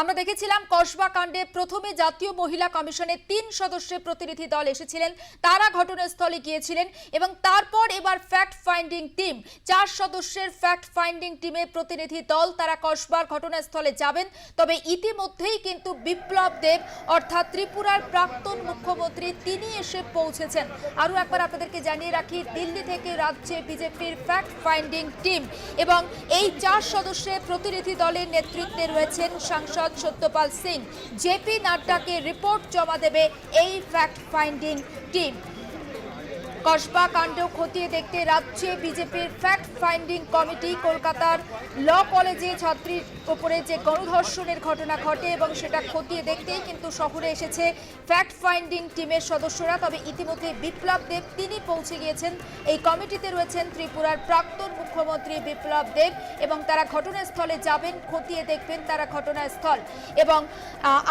আমরা দেখেছিলাম কসবা কাণ্ডে প্রথমে জাতীয় মহিলা কমিশনের তিন সদস্যের প্রতিনিধি দল এসেছিলেন। তারা ঘটনাস্থলে গিয়েছিলেন এবং তারপর এবার ফ্যাক্ট ফাইন্ডিং টিম চার সদস্যের ফ্যাক্ট ফাইন্ডিং টিমের প্রতিনিধি দল তারা কসবার ঘটনাস্থলে যাবেন। তবে ইতিমধ্যেই কিন্তু বিপ্লব দেব, অর্থাৎ ত্রিপুরার প্রাক্তন মুখ্যমন্ত্রী, তিনি এসে পৌঁছেছেন। আরও একবার আপনাদেরকে জানিয়ে রাখি, দিল্লি থেকে রাজ্যে বিজেপির ফ্যাক্ট ফাইন্ডিং টিম এবং এই চার সদস্যের প্রতিনিধি দলের নেতৃত্বে রয়েছেন সাংসদ সত্যপাল সিং জেপি নাড্ডাকে রিপোর্ট জমা দেবে এই ফ্যাক্ট ফাইন্ডিং টিম কসবা কাণ্ড খতিয়ে দেখতে রাজ্যে বিজেপির ফ্যাক্ট ফাইন্ডিং কমিটি, কলকাতার ল কলেজে ছাত্রীর উপরে যে গণধর্ষণের ঘটনা ঘটে এবং সেটা খতিয়ে দেখতেই কিন্তু শহরে এসেছে ফ্যাক্ট ফাইন্ডিং টিমের সদস্যরা। তবে ইতিমধ্যে বিপ্লব দেব, তিনি পৌঁছে গিয়েছেন। এই কমিটিতে রয়েছেন ত্রিপুরার প্রাক্তন মুখ্যমন্ত্রী বিপ্লব দেব এবং তারা ঘটনাস্থলে যাবেন, খতিয়ে দেখবেন তারা ঘটনাস্থল। এবং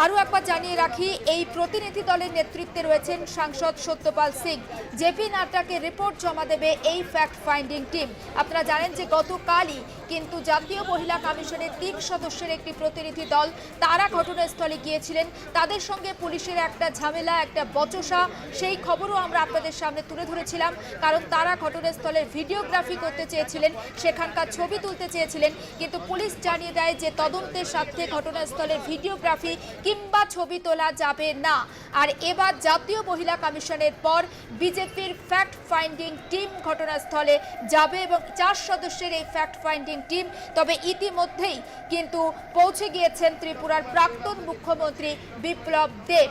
আরও একবার জানিয়ে রাখি, এই প্রতিনিধি দলের নেতৃত্বে রয়েছেন সাংসদ সত্যপাল সিং। জেপি নাড্ডাকে রিপোর্ট জমা দেবে এই ফ্যাক্ট ফাইন্ডিং টিম আপনারা জানেন যে গতকালই কিন্তু জাতীয় মহিলা কমিশনের তিন সদস্যের একটি প্রতিনিধি দল তারা ঘটনাস্থলে গিয়েছিলেন। তাদের সঙ্গে পুলিশের একটা ঝামেলা, একটা বচসা, সেই খবরও আমরা আপনাদের সামনে তুলে ধরেছিলাম। কারণ তারা ঘটনাস্থলের ভিডিওগ্রাফি করতে চেয়েছিলেন, সেখানকার ছবি তুলতে চেয়েছিলেন। কিন্তু পুলিশ জানিয়ে দেয় যে তদন্তের স্বার্থে ঘটনাস্থলের ভিডিওগ্রাফি কিংবা ছবি তোলা যাবে না। আর এবার জাতীয় মহিলা কমিশনের পর বিজেপির ফ্যাক্ট ফাইন্ডিং টিম ঘটনাস্থলে যাবে এবং চার সদস্যের এই ফ্যাক্ট ফাইন্ডিং টিম তবে ইতিমধ্যেই কিন্তু পৌঁছে গিয়েছেন ত্রিপুরার প্রাক্তন মুখ্যমন্ত্রী বিপ্লব দেব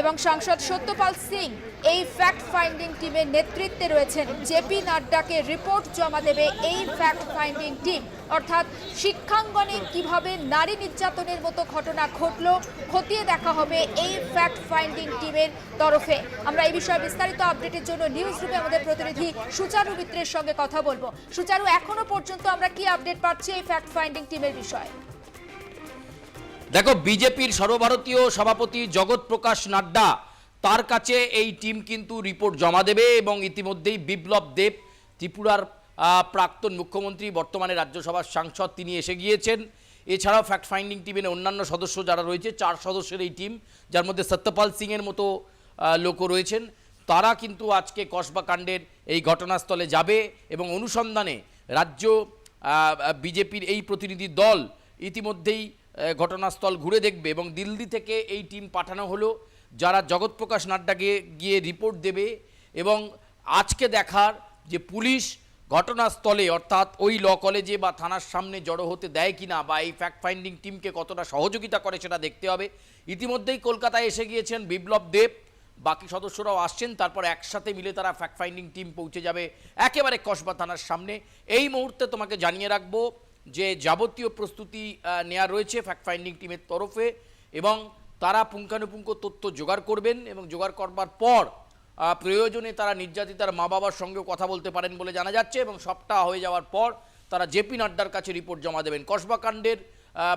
এবং সাংসদ সত্যপাল সিং এই ফ্যাক্ট ফাইন্ডিং টিমের নেতৃত্বে রয়েছেন। জেপি নাড্ডাকে রিপোর্ট জমা দেবে এই ফ্যাক্ট ফাইন্ডিং টিম অর্থাৎ শিক্ষাঙ্গনে কীভাবে নারী নির্যাতনের মতো ঘটনা ঘটলো, খতিয়ে দেখা হবে এই ফ্যাক্ট ফাইন্ডিং টিমের তরফে। আমরা এই বিষয়ে বিস্তারিত আপডেটের জন্য নিউজ রুমে আমাদের প্রতিনিধি সুচারু মিত্রের সঙ্গে কথা বলব। সুচারু, এখনও পর্যন্ত আমরা কি আপডেট পাচ্ছি এই ফ্যাক্ট ফাইন্ডিং টিমের বিষয়ে? দেখো, বিজেপির সর্বভারতীয় সভাপতি জগৎ প্রকাশ নাড্ডা, তার কাছে এই টিম কিন্তু রিপোর্ট জমা দেবে এবং ইতিমধ্যেই বিপ্লব দেব, ত্রিপুরার প্রাক্তন মুখ্যমন্ত্রী, বর্তমানে রাজ্যসভার সাংসদ, তিনি এসে গিয়েছেন। এছাড়াও ফ্যাক্ট ফাইন্ডিং টিমের অন্যান্য সদস্য যারা রয়েছে, চার সদস্যের এই টিম যার মধ্যে সত্যপাল সিংয়ের মতো লোকও রয়েছেন। তারা কিন্তু আজকে কসবা কাণ্ডের এই ঘটনাস্থলে যাবে এবং অনুসন্ধানে রাজ্য বিজেপির এই প্রতিনিধি দল ইতিমধ্যেই ঘটনাস্থল ঘুরে দেখবে এবং দিল্লি থেকে এই টিম পাঠানো হলো। যারা জগৎপ্রকাশ নাড্ডাকে গিয়ে রিপোর্ট দেবে এবং আজকে দেখার যে পুলিশ ঘটনাস্থলে, অর্থাৎ ওই ল কলেজে বা থানার সামনে জড়ো হতে দেয় কিনা বা এই ফ্যাক্ট ফাইন্ডিং টিমকে কতটা সহযোগিতা করে সেটা দেখতে হবে। ইতিমধ্যেই কলকাতায় এসে গিয়েছেন বিপ্লব দেব। বাকি সদস্যরাও আসছেন, তারপর একসাথে মিলে তারা ফ্যাক্ট ফাইন্ডিং টিম পৌঁছে যাবে একেবারে কসবা থানার সামনে। এই মুহূর্তে তোমাকে জানিয়ে রাখব যে যাবতীয় প্রস্তুতি নেওয়া রয়েছে ফ্যাক্ট ফাইন্ডিং টিমের তরফে এবং তারা পুঙ্খানুপুঙ্খ তথ্য জোগাড় করবেন এবং জোগাড় করবার পর প্রয়োজনে তারা নির্যাতিতার মা বাবার সঙ্গেও কথা বলতে পারেন বলে জানা যাচ্ছে এবং সবটা হয়ে যাওয়ার পর তারা জেপি নাড্ডার কাছে রিপোর্ট জমা দেবেন। কসবাকাণ্ডের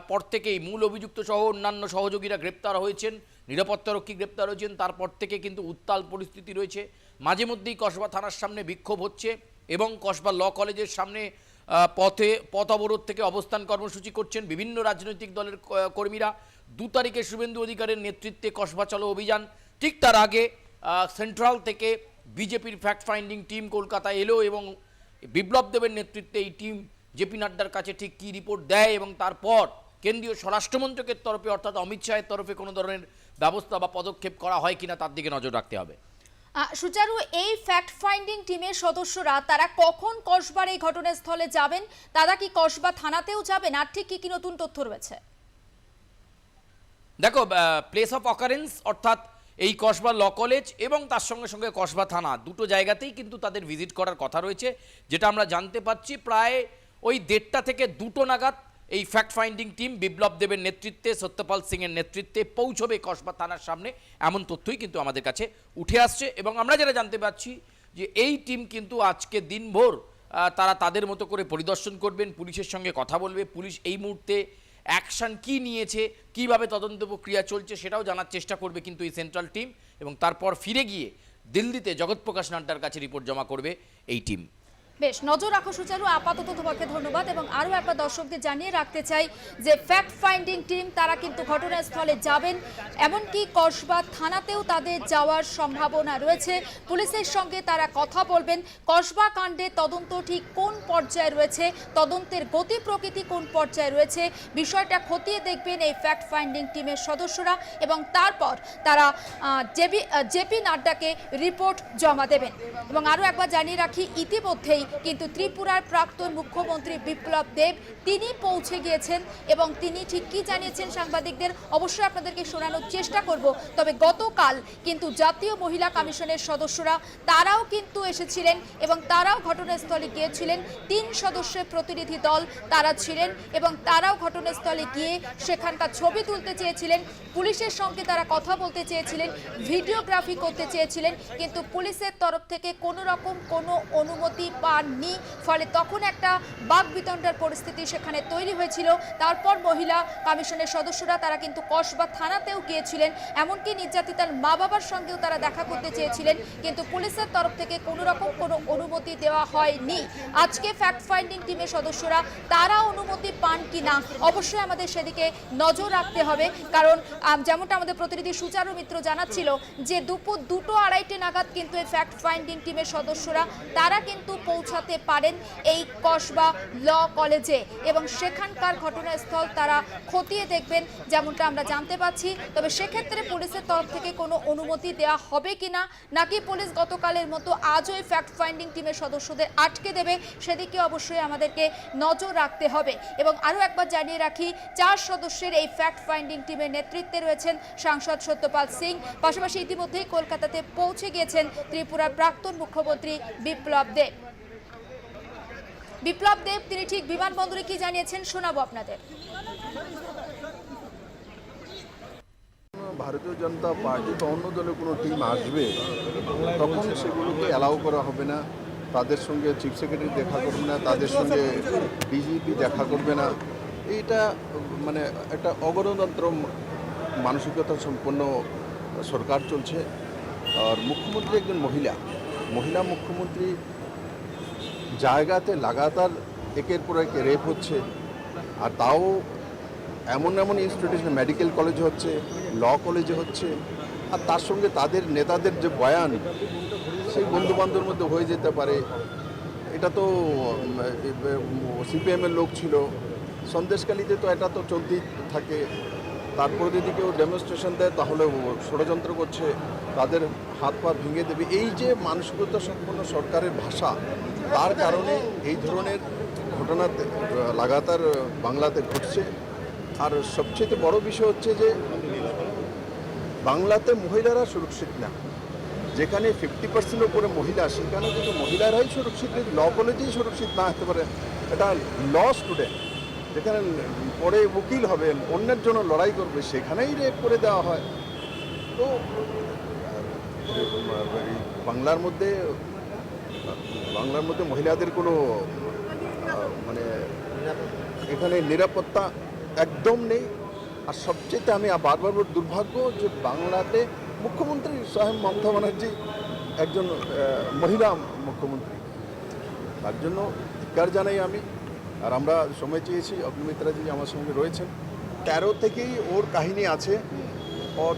পর থেকেই মূল অভিযুক্ত সহ অন্যান্য সহযোগীরা গ্রেপ্তার হয়েছেন নিরাপত্তারক্ষী গ্রেপ্তার হয়েছেন, তারপর থেকে কিন্তু উত্তাল পরিস্থিতি রয়েছে। মাঝে মধ্যেই কসবা থানার সামনে বিক্ষোভ হচ্ছে এবং কসবা ল কলেজের সামনে পথে, পথ অবরোধ থেকে অবস্থান কর্মসূচি করছেন বিভিন্ন রাজনৈতিক দলের কর্মীরা। দু তারিখে শুভেন্দু অধিকারের নেতৃত্বে কসবা চলো অভিযান। ঠিক তার আগে সেন্ট্রাল থেকে বিজেপির ফ্যাক্ট ফাইন্ডিং টিম কলকাতায় এলো এবং বিপ্লব দেবের নেতৃত্বে এই টিম জেপি নাড্ডার কাছে ঠিক কী রিপোর্ট দেয় এবং তারপর কেন্দ্রীয় স্বরাষ্ট্রমন্ত্রকের তরফে, অর্থাৎ অমিত শাহের তরফে কোনো ধরনের ব্যবস্থা বা পদক্ষেপ করা হয় কিনা তার দিকে নজর রাখতে হবে। সুচারু, এই ফ্যাক্ট ফাইন্ডিং টিমের সদস্যরা, তারা কখন কসবার এই ঘটনাস্থলে যাবেন? তারা কি কসবা থানাতেও যাবেন? আর ঠিক কি কি নতুন তথ্য রয়েছে? দেখো প্লেস অফ অকারেন্স অর্থাৎ এই কসবা ল কলেজ এবং তার সঙ্গে সঙ্গে কসবা থানা, দুটো জায়গাতেই কিন্তু তাদের ভিজিট করার কথা রয়েছে। যেটা আমরা জানতে পারছি প্রায় ওই দেড়টা থেকে দুটো নাগাদ এই ফ্যাক্ট ফাইন্ডিং টিম বিপ্লব দেবের নেতৃত্বে, সত্যপাল সিংয়ের নেতৃত্বে পৌঁছবে কসবা থানার সামনে। এমন তথ্যই কিন্তু আমাদের কাছে উঠে আসছে এবং আমরা যেটা জানতে পারছি যে এই টিম কিন্তু আজকে দিনভর তারা তাদের মতো করে পরিদর্শন করবেন, পুলিশের সঙ্গে কথা বলবে, পুলিশ এই মুহূর্তে অ্যাকশন কি নিয়েছে, কীভাবে তদন্ত প্রক্রিয়া চলছে সেটাও জানার চেষ্টা করবে কিন্তু এই সেন্ট্রাল টিম এবং তারপর ফিরে গিয়ে দিল্লিতে জগৎপ্রকাশ নাড্ডার কাছে রিপোর্ট জমা করবে এই টিম বেশ, নজর রাখো সুচারু, আপাতত তোমাকে ধন্যবাদ এবং আরও একবার দর্শকদের জানিয়ে রাখতে চাই যে ফ্যাক্ট ফাইন্ডিং টিম তারা কিন্তু ঘটনাস্থলে যাবেন। এমনকি কসবা থানাতেও তাদের যাওয়ার সম্ভাবনা রয়েছে। পুলিশের সঙ্গে তারা কথা বলবেন। কসবা কাণ্ডে তদন্ত ঠিক কোন পর্যায়ে রয়েছে? তদন্তের গতি প্রকৃতি কোন পর্যায়ে রয়েছে? বিষয়টা খতিয়ে দেখবেন এই ফ্যাক্ট ফাইন্ডিং টিমের সদস্যরা এবং তারপর তারা জেপি জেপি নাড্ডাকে রিপোর্ট জমা দেবেন। এবং আরও একবার জানিয়ে রাখি, ইতিমধ্যেই কিন্তু ত্রিপুরার প্রাক্তন মুখ্যমন্ত্রী বিপ্লব দেব, তিনি পৌঁছে গিয়েছেন এবং তিনি ঠিক কি জানিয়েছেন সাংবাদিকদের, অবশ্যই আপনাদেরকে শোনানোর চেষ্টা করব। তবে গতকাল কিন্তু জাতীয় মহিলা কমিশনের সদস্যরা, তারাও কিন্তু এসেছিলেন এবং তারাও ঘটনাস্থলে গিয়েছিলেন। তিন সদস্যের প্রতিনিধি দল তারা ছিলেন এবং তারাও ঘটনাস্থলে গিয়ে সেখানকার ছবি তুলতে চেয়েছিলেন। পুলিশের সঙ্গে তারা কথা বলতে চেয়েছিলেন, ভিডিওগ্রাফি করতে চেয়েছিলেন, কিন্তু পুলিশের তরফ থেকে কোনো রকম কোনো অনুমতি পাননি। ফলে তখন একটা বাক বিতণ্ডার পরিস্থিতি সেখানে তৈরি হয়েছিল। তারপর মহিলা কমিশনের সদস্যরা তারা কিন্তু কসবা থানাতেও গিয়েছিলেন। এমনকি নির্যাতিতার মা বাবার সঙ্গেও তারা দেখা করতে চেয়েছিলেন। কিন্তু পুলিশের তরফ থেকে কোনো রকম কোনো অনুমতি দেওয়া হয়নি। আজকে ফ্যাক্ট ফাইন্ডিং টিমের সদস্যরা তারা অনুমতি পান কি না অবশ্যই আমাদের সেদিকে নজর রাখতে হবে। কারণ যেমনটা আমাদের প্রতিনিধি সুচারু মিত্র জানাচ্ছিল যে দুপুর দুটো আড়াইটে নাগাদ কিন্তু এই ফ্যাক্ট ফাইন্ডিং টিমের সদস্যরা, তারা কিন্তু পৌঁছাতে পারেন এই কসবা ল কলেজে। এবং সেখানকার ঘটনাস্থল তারা খতিয়ে দেখবেন, যেমনটা আমরা জানতে পাচ্ছি। তবে সেক্ষেত্রে পুলিশের তরফ থেকে কোনো অনুমতি দেওয়া হবে কিনা, নাকি পুলিশ গতকালের মতো আজও এই ফ্যাক্ট ফাইন্ডিং টিমের সদস্যদের আটকে দেবে, সেদিকে অবশ্যই আমাদেরকে নজর রাখতে হবে। এবং আরও একবার জানিয়ে রাখি, চার সদস্যের এই ফ্যাক্ট ফাইন্ডিং টিমের নেতৃত্বে রয়েছেন সাংসদ সত্যপাল সিং। পাশাপাশি ইতিমধ্যেই কলকাতাতে পৌঁছে গিয়েছেন ত্রিপুরার প্রাক্তন মুখ্যমন্ত্রী বিপ্লব দেব বিপ্লব দেব, তিনি ঠিক বিমানবন্দরে কি জানিয়েছেন শোনাবো আপনাদের। ভারতীয় জনতা পার্টি বা অন্য দলের কোনো টিম আসবে, তখন সেগুলোকে অ্যালাউ করা হবে না। তাদের সঙ্গে চিফ সেক্রেটারি দেখা করবে না, তাদের সঙ্গে ডিজিপি দেখা করবে না। এইটা মানে একটা অগণতন্ত্র মানসিকতা সম্পন্ন সরকার চলছে। আর মুখ্যমন্ত্রী একজন মহিলা। মহিলা মুখ্যমন্ত্রী জায়গাতে লাগাতার একের পর এক রেপ হচ্ছে, আর তাও এমন এমন ইনস্টিটিউশন মেডিকেল কলেজে হচ্ছে ল কলেজে হচ্ছে, আর তার সঙ্গে তাদের নেতাদের যে বয়ান, সেই বন্ধু বান্ধবের মধ্যে হয়ে যেতে পারে। এটা তো সিপিএমের লোক ছিল। সন্দেশকালীতে তো এটা তো চলতেই থাকে। তারপরে যদি কেউ ডেমনস্ট্রেশন দেয়, তাহলে ষড়যন্ত্র করছে। তাদের হাত পা ভেঙে দেবে। এই যে মানসিকতা সম্পন্ন সরকারের ভাষা তার কারণে এই ধরনের ঘটনা লাগাতার বাংলাতে ঘটছে। আর সবচেয়ে বড় বিষয় হচ্ছে যে, বাংলাতে মহিলারা সুরক্ষিত না। যেখানে ফিফটি পার্সেন্ট উপরে মহিলা, সেখানে কিন্তু মহিলারাই সুরক্ষিত। ল কলেজেই সুরক্ষিত না হতে পারে, এটা ল স্টুডেন্ট যেখানে পরে উকিল হবেন অন্যের জন্য লড়াই করবে, সেখানেই রেপ করে দেওয়া হয়। তো বাংলার মধ্যে বাংলার মধ্যে মহিলাদের কোনো মানে এখানে নিরাপত্তা একদম নেই। আর সবচেয়ে আমি বারবার দুর্ভাগ্য যে বাংলাতে মুখ্যমন্ত্রী স্বয়ং মমতা ব্যানার্জি একজন মহিলা মুখ্যমন্ত্রী। তার জন্য ধিকার জানাই আমি। আর আমরা সময় চেয়েছি অগ্নিমিত্রাজি আমার সঙ্গে রয়েছেন। তেরো থেকেই ওর কাহিনী আছে। ওর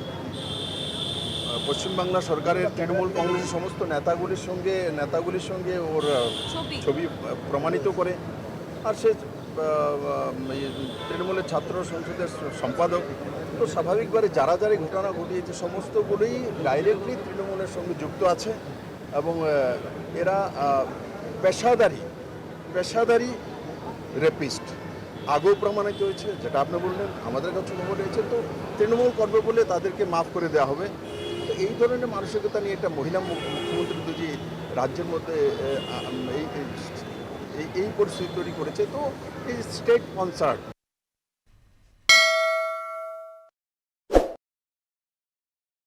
পশ্চিমবাংলা সরকারের তৃণমূল কংগ্রেসের সমস্ত নেতাগুলির সঙ্গে নেতাগুলির সঙ্গে ওর ছবি। প্রমাণিত করে। আর সে তৃণমূলের ছাত্র সংসদের সম্পাদক। তো স্বাভাবিকভাবে যারা যারা ঘটনা ঘটিয়েছে সমস্তগুলোই ডাইরেক্টলি তৃণমূলের সঙ্গে যুক্ত আছে। এবং এরা পেশাদারি পেশাদারি রেপিস্ট আগেও প্রমাণিত হয়েছে যেটা আপনি বললেন আমাদের কাছে খবর রয়েছে। তো তৃণমূল করবে বলে তাদেরকে মাফ করে দেওয়া হবে। এই ধরনের মানসিকতা নিয়ে একটা মহিলা মুখ- মুখ্যমন্ত্রী যে রাজ্যের মধ্যে এই এই পরিস্থিতি তৈরি করেছে, তো এই স্টেট কনসার্ট